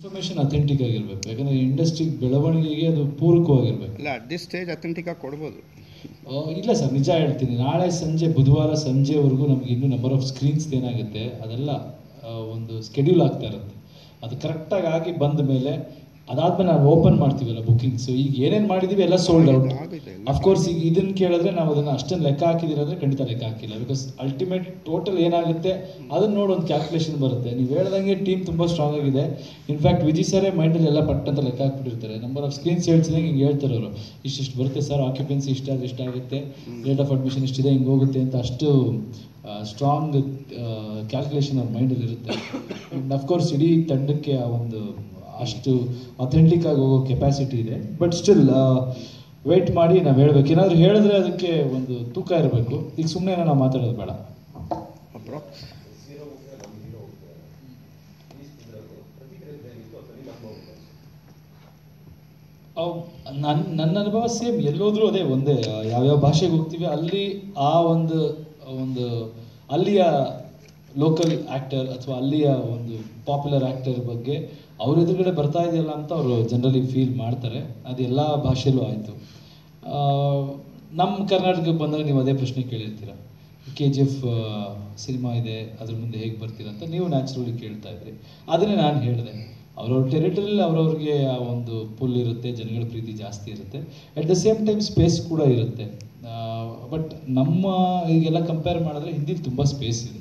Information authentic ಆಗಿರ್ಬೇಕು. ಯಾಕಂದ್ರೆ industry ಬೆಳವಣಿಗೆಗೆ ಅದು ಪೂರಕವಾಗಿರ್ಬೇಕು. ಇಲ್ಲ ಅಟ್ ದಿಸ್ ಸ್ಟೇಜ್ ಅಥೆಂಟಿಕಾಗಿ ಕೊಡ್ಬೋದು. ಇಲ್ಲ ಸರ್ ನಿಜ ಹೇಳ್ತೀನಿ. ನಾಳೆ ಸಂಜೆ ಬುಧವಾರ ಸಂಜೆವರೆಗೂ ನಮ್ಗೆ ಇನ್ನೂ ನಂಬರ್ ಆಫ್ ಸ್ಕ್ರೀನ್ಸ್ ಏನಾಗುತ್ತೆ ಅದೆಲ್ಲ ಒಂದು ಸ್ಕೆಡ್ಯೂಲ್ ಆಗ್ತಾ ಇರುತ್ತೆ. ಅದು ಕರೆಕ್ಟಾಗಿ ಆಗಿ ಬಂದ ಮೇಲೆ ಅದಾದ್ಮೇಲೆ ನಾವು ಓಪನ್ ಮಾಡ್ತೀವಲ್ಲ ಬುಕಿಂಗ್ಸ್ ಈಗ ಏನೇನು ಮಾಡಿದೀವಿ ಎಲ್ಲ ಸೋಲ್ಡ್ ಔಟ್. ಅಫ್ಕೋರ್ಸ್ ಈಗ ಇದನ್ನ ಕೇಳಿದ್ರೆ ನಾವು ಅದನ್ನ ಅಷ್ಟೊಂದು ಲೆಕ್ಕ ಹಾಕಿದಿರಂದ್ರೆ ಖಂಡಿತ ಲೆಕ್ಕ ಹಾಕಿಲ್ಲ. ಬಿಕಾಸ್ ಅಲ್ಟಿಮೇಟ್ ಟೋಟಲ್ ಏನಾಗುತ್ತೆ ಅದನ್ನ ನೋಡಿ ಒಂದು ಕ್ಯಾಲ್ಕುಲೇಷನ್ ಬರುತ್ತೆ. ನೀವು ಹೇಳ್ದಂಗೆ ಟೀಮ್ ತುಂಬ ಸ್ಟ್ರಾಂಗ್ ಆಗಿದೆ. ಇನ್ಫ್ಯಾಕ್ಟ್ ವಿಜಿ ಸರೇ ಮೈಂಡಲ್ಲಿ ಎಲ್ಲ ಪಟ್ಟಂತ ಲೆಕ್ಕ ಹಾಕ್ಬಿಟ್ಟಿರ್ತಾರೆ. ನಂಬರ್ ಆಫ್ ಸ್ಕ್ರೀನ್ ಸೇಲ್ಸ್ ಹಿಂಗೆ ಹೇಳ್ತಾರೆ ಅವರು. ಇಷ್ಟಿಷ್ಟು ಬರುತ್ತೆ ಸರ್ ಆಕ್ಯುಪೆನ್ಸಿ ಇಷ್ಟ ಇಷ್ಟಾಗುತ್ತೆ ರೇಟ್ ಆಫ್ ಅಡ್ಮಿಷನ್ ಇಷ್ಟಿದೆ ಹಿಂಗೆ ಹೋಗುತ್ತೆ ಅಂತ ಅಷ್ಟು ಸ್ಟ್ರಾಂಗ್ ಕ್ಯಾಲ್ಕುಲೇಷನ್ ಅವ್ರ ಮೈಂಡಲ್ಲಿ ಇರುತ್ತೆ. ಆ್ಯಂಡ್ ಅಫ್ಕೋರ್ಸ್ ಇಡೀ ತಂಡಕ್ಕೆ ಆ ಒಂದು ಅಷ್ಟು ಅಥೆಂಟಿಕ್ ಆಗಿ ಹೋಗೋ ಕೆಪಾಸಿಟಿ ಇದೆ. ಬಟ್ ಸ್ಟಿಲ್ ವೆಯ್ಟ್ ಮಾಡಿ ನಾವು ಹೇಳ್ಬೇಕು. ಏನಾದರೂ ಹೇಳಿದ್ರೆ ಅದಕ್ಕೆ ಒಂದು ತೂಕ ಇರಬೇಕು. ಈಗ ಸುಮ್ಮನೆ ನಾವು ಮಾತಾಡೋದು ಬೇಡ. ನನ್ನ ನನ್ನ ಅನುಭವ ಸೇಮ್. ಎಲ್ಲೋದ್ರೂ ಅದೇ ಒಂದೇ. ಯಾವ್ಯಾವ ಭಾಷೆಗೆ ಹೋಗ್ತೀವಿ ಅಲ್ಲಿ ಆ ಒಂದು ಒಂದು ಅಲ್ಲಿಯ ಲೋಕಲ್ ಆ್ಯಕ್ಟರ್ ಅಥವಾ ಅಲ್ಲಿಯ ಒಂದು ಪಾಪ್ಯುಲರ್ ಆ್ಯಕ್ಟರ್ ಬಗ್ಗೆ ಅವ್ರ ಎದುರುಗಡೆ ಬರ್ತಾ ಇದೆಯಲ್ಲ ಅಂತ ಅವರು ಜನರಲಿ ಫೀಲ್ ಮಾಡ್ತಾರೆ. ಅದು ಎಲ್ಲ ಭಾಷೆಯಲ್ಲೂ ಆಯಿತು. ನಮ್ಮ ಕರ್ನಾಟಕಕ್ಕೆ ಬಂದಾಗ ನೀವು ಅದೇ ಪ್ರಶ್ನೆ ಕೇಳಿರ್ತೀರ. ಕೆ ಜಿ ಎಫ್ ಸಿನಿಮಾ ಇದೆ, ಅದ್ರ ಮುಂದೆ ಹೇಗೆ ಬರ್ತೀರಾ ಅಂತ ನೀವು ನ್ಯಾಚುರಲಿ ಕೇಳ್ತಾ ಇದ್ರಿ. ಅದನ್ನೇ ನಾನು ಹೇಳಿದೆ. ಅವ್ರವ್ರ ಟೆರಿಟರಿಲಿ ಅವ್ರವ್ರಿಗೆ ಆ ಒಂದು ಪುಲ್ ಇರುತ್ತೆ, ಜನಗಳ ಪ್ರೀತಿ ಜಾಸ್ತಿ ಇರುತ್ತೆ. At the same time space ಕೂಡ ಇರುತ್ತೆ. ಬಟ್ ನಮ್ಮ ಈಗೆಲ್ಲ ಕಂಪೇರ್ ಮಾಡಿದ್ರೆ ಹಿಂದಿಲಿ ತುಂಬ ಸ್ಪೇಸ್ ಇದೆ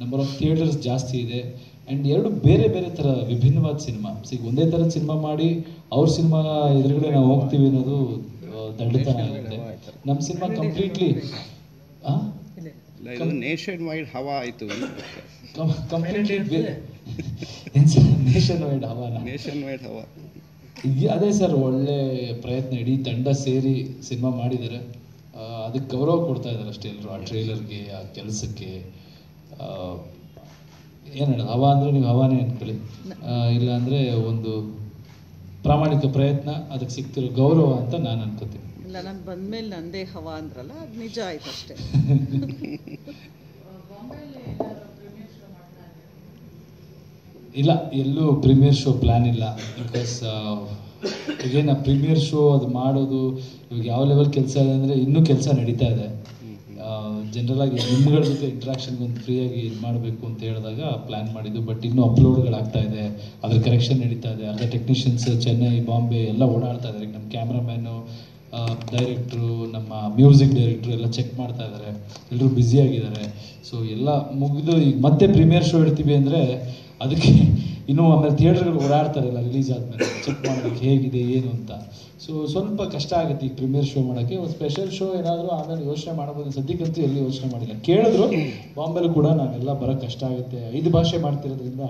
ನಂಬರ್ ಆಫ್ ಥಿಯೇಟರ್ಸ್ ಜಾಸ್ತಿ ಇದೆ. ಆ್ಯಂಡ್ ಎರಡು ಬೇರೆ ಬೇರೆ ಥರ ವಿಭಿನ್ನವಾದ ಸಿನಿಮಾ ಈಗ ಒಂದೇ ಥರ ಸಿನಿಮಾ ಮಾಡಿ ಅವ್ರ ಸಿನಿಮಾ ಎದುರುಗಡೆ ನಾವು ಹೋಗ್ತೀವಿ ಅನ್ನೋದು ದಂಡತನ ದಡ್ಡತನ ಆಗುತ್ತೆ ನಮ್ಮ ಸಿನಿಮಾ ಕಂಪ್ಲೀಟ್ಲಿ ನೇಷನ್ ವೈಡ್ ಹವಾ ಆಯಿತು. ಕಂಪ್ಲೀಟ್ಲಿ ನೇಷನ್ ವೈಡ್ ಹವಾ ನೇಷನ್ ವೈಡ್ ಹವಾ. ಅದೇ ಸರ್ ಒಳ್ಳೆ ಪ್ರಯತ್ನ ಇಡೀ ತಂಡ ಸೇರಿ ಸಿನಿಮಾ ಮಾಡಿದ್ದಾರೆ. ಅದಕ್ಕೆ ಗೌರವ ಕೊಡ್ತಾ ಇದ್ದಾರೆ ಅಷ್ಟೇ ಎಲ್ಲರೂ ಆ ಟ್ರೈಲರ್ಗೆ ಆ ಕೆಲಸಕ್ಕೆ. ಏನು ಹವ ಅಂದರೆ ನೀವು ಹವಾನೇ ಅನ್ಕೊಳ್ಳಿ. ಇಲ್ಲ ಅಂದ್ರೆ ಒಂದು ಪ್ರಾಮಾಣಿಕ ಪ್ರಯತ್ನ ಅದಕ್ಕೆ ಸಿಗ್ತಿರೋ ಗೌರವ ಅಂತ ನಾನು ಅನ್ಕೋತೀನಿ. ಇಲ್ಲ ನಾನು ಬಂದ್ಮೇಲೆ ನಂದೇ ಹವಾ ಅಂದ್ರಲ್ಲ ಅದು ನಿಜ ಆಯ್ತು ಅಷ್ಟೇ. ಇಲ್ಲ ಎಲ್ಲೂ ಪ್ರೀಮಿಯರ್ ಶೋ ಪ್ಲ್ಯಾನ್ ಇಲ್ಲ. ಬಿಕಾಸ್ ಈಗೇನು ಪ್ರೀಮಿಯರ್ ಶೋ ಅದು ಮಾಡೋದು ಇವಾಗ ಯಾವ ಲೆವೆಲ್ ಕೆಲಸ ಇದೆ ಅಂದರೆ ಇನ್ನೂ ಕೆಲಸ ನಡೀತಾ ಇದೆ. ಜನರಲ್ ಆಗಿ ನಿಮ್ಗಳ ಜೊತೆ ಇಂಟ್ರಾಕ್ಷನ್ಗೆ ಒಂದು ಫ್ರೀಯಾಗಿ ಇದು ಮಾಡಬೇಕು ಅಂತ ಹೇಳಿದಾಗ ಪ್ಲ್ಯಾನ್ ಮಾಡಿದ್ದು. ಬಟ್ ಇನ್ನೂ ಅಪ್ಲೋಡ್ಗಳಾಗ್ತಾ ಇದೆ. ಅದ್ರ ಕರೆಕ್ಷನ್ ನಡೀತಾ ಇದೆ. ಅರ್ಧ ಟೆಕ್ನಿಷಿಯನ್ಸ್ ಚೆನ್ನೈ ಬಾಂಬೆ ಎಲ್ಲ ಓಡಾಡ್ತಾ ಇದ್ದಾರೆ ನಮ್ಮ ಕ್ಯಾಮ್ರಾಮ್ಯಾನು ಡೈರೆಕ್ಟ್ರು ನಮ್ಮ ಮ್ಯೂಸಿಕ್ ಡೈರೆಕ್ಟ್ರು ಎಲ್ಲ ಚೆಕ್ ಮಾಡ್ತಾ ಇದ್ದಾರೆ ಎಲ್ಲರೂ ಬ್ಯುಸಿಯಾಗಿದ್ದಾರೆ ಸೊ ಎಲ್ಲ ಮುಗಿದು ಈಗ ಮತ್ತೆ ಪ್ರೀಮಿಯರ್ ಶೋ ಇಡ್ತೀವಿ ಅಂದರೆ ಅದಕ್ಕೆ ಇನ್ನೂ ಆಮೇಲೆ ಥಿಯೇಟರ್ಗಳು ಓಡಾಡ್ತಾರಲ್ಲ ರಿಲೀಸ್ ಆದಮೇಲೆ ಚೆಕ್ ಮಾಡೋಕ್ಕೆ ಹೇಗಿದೆ ಏನು ಅಂತ. ಸೊ ಸ್ವಲ್ಪ ಕಷ್ಟ ಆಗುತ್ತೆ ಈ ಪ್ರೀಮಿಯರ್ ಶೋ ಮಾಡೋಕ್ಕೆ. ಒಂದು ಸ್ಪೆಷಲ್ ಶೋ ಏನಾದರೂ ಆಮೇಲೆ ಯೋಚನೆ ಮಾಡ್ಬೋದು ಸದ್ಯಕ್ಕಂತೂ ಎಲ್ಲಿ ಯೋಚನೆ ಮಾಡಿಲ್ಲ. ಕೇಳಿದ್ರು ಬಾಂಬೆಲೂ ಕೂಡ ನಾವೆಲ್ಲ ಬರೋಕ್ಕೆ ಕಷ್ಟ ಆಗುತ್ತೆ. ಐದು ಭಾಷೆ ಮಾಡ್ತಿರೋದ್ರಿಂದ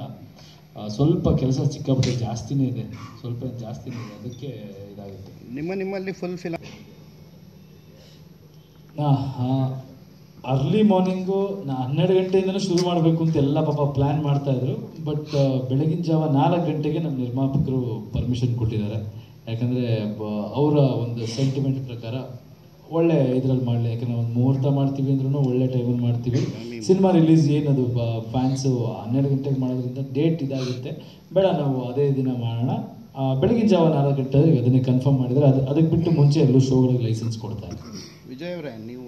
ಸ್ವಲ್ಪ ಕೆಲಸ ಸಿಕ್ಕಾಪಟ್ಟೆ ಜಾಸ್ತಿನೇ ಇದೆ. ಸ್ವಲ್ಪ ಜಾಸ್ತಿನೇ ಇದೆ. ಅದಕ್ಕೆ ಇದಾಗುತ್ತೆ. ನಿಮ್ಮ ನಿಮ್ಮಲ್ಲಿ ಫುಲ್ ಫಿಲ್ ಅರ್ಲಿ ಮಾರ್ನಿಂಗು ನಾ ಹನ್ನೆರಡು ಗಂಟೆಯಿಂದಲೂ ಶುರು ಮಾಡಬೇಕು ಅಂತ ಎಲ್ಲ ಪಾಪ ಪ್ಲ್ಯಾನ್ ಮಾಡ್ತಾ ಇದ್ರು. ಬಟ್ ಬೆಳಗಿನ ಜಾವ ನಾಲ್ಕು ಗಂಟೆಗೆ ನಮ್ಮ ನಿರ್ಮಾಪಕರು ಪರ್ಮಿಷನ್ ಕೊಟ್ಟಿದ್ದಾರೆ. ಯಾಕಂದರೆ ಅವರ ಒಂದು ಸೆಂಟಿಮೆಂಟ್ ಪ್ರಕಾರ ಒಳ್ಳೆ ಇದರಲ್ಲಿ ಮಾಡಲಿ. ಯಾಕಂದರೆ ಒಂದು ಮುಹೂರ್ತ ಮಾಡ್ತೀವಿ ಅಂದ್ರೂ ಒಳ್ಳೆ ಟೈಮಲ್ಲಿ ಮಾಡ್ತೀವಿ. ಸಿನಿಮಾ ರಿಲೀಸ್ ಏನದು ಫ್ಯಾನ್ಸು ಹನ್ನೆರಡು ಗಂಟೆಗೆ ಮಾಡೋದ್ರಿಂದ ಡೇಟ್ ಇದಾಗುತ್ತೆ. ಬೇಡ, ನಾವು ಅದೇ ದಿನ ಮಾಡೋಣ. ಬೆಳಗಿನ ಜಾವ ನಾಲ್ಕು ಗಂಟೆ ಅದನ್ನೇ ಕನ್ಫರ್ಮ್ ಮಾಡಿದರೆ ಅದು ಅದಕ್ಕೆ ಬಿಟ್ಟು ಮುಂಚೆ ಎಲ್ಲೂ ಶೋಗಳಿಗೆ ಲೈಸೆನ್ಸ್ ಕೊಡ್ತಾರೆ ವಿಜಯ್ ಅವರೇ, ನೀವು